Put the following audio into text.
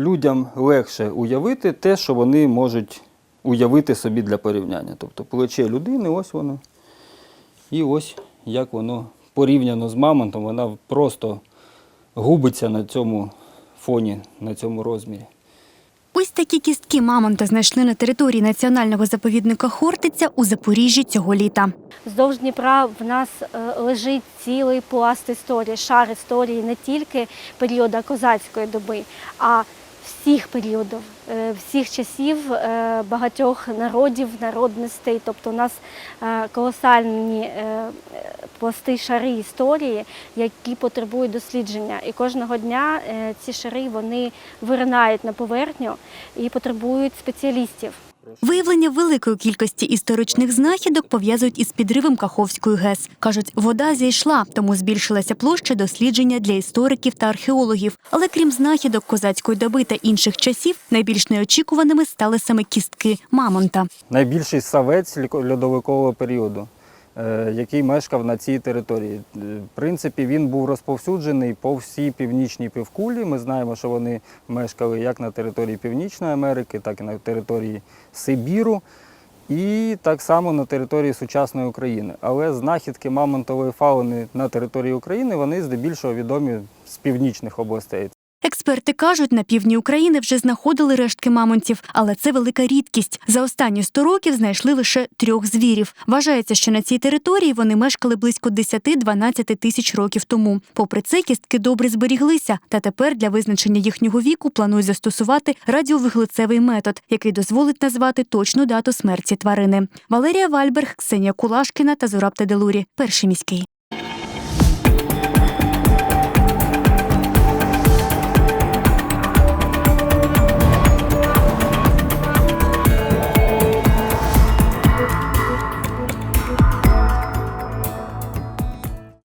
людям легше уявити те, що вони можуть уявити собі для порівняння. Тобто плече людини, ось воно. І ось як воно порівняно з мамонтом, вона просто губиться на цьому фоні, на цьому розмірі. Ось такі кістки мамонта знайшли на території національного заповідника Хортиця у Запоріжжі цього літа. Вздовж Дніпра в нас е, лежить цілий пласт історії, шар історії не тільки періоду козацької доби, а всіх періодів, е, всіх часів е, багатьох народів, народностей. Тобто у нас е, колосальні пласти шари історії, які потребують дослідження. І кожного дня ці шари вони виринають на поверхню і потребують спеціалістів. Виявлення великої кількості історичних знахідок пов'язують із підривом Каховської ГЕС. Кажуть, вода зійшла, тому збільшилася площа дослідження для істориків та археологів. Але крім знахідок козацької доби та інших часів, найбільш неочікуваними стали саме кістки мамонта. Найбільший савець льодовикового періоду, який мешкав на цій території. Е, В принципі, він був розповсюджений по всій північній півкулі. Ми знаємо, що вони мешкали як на території Північної Америки, так і на території Сибіру. І так само на території сучасної України. Але знахідки мамонтової фауни на території України вони здебільшого відомі з північних областей. Експерти кажуть, на півдні України вже знаходили рештки мамонтів, але це велика рідкість. За останні 100 років знайшли лише трьох звірів. Вважається, що на цій території вони мешкали близько 10-12 тисяч років тому. Попри це, кістки добре зберіглися, та тепер для визначення їхнього віку планують застосувати радіовуглецевий метод, який дозволить назвати точну дату смерті тварини. Валерія Вальберг, Ксенія Кулашкіна та Зураб Теделурі. Перший міський.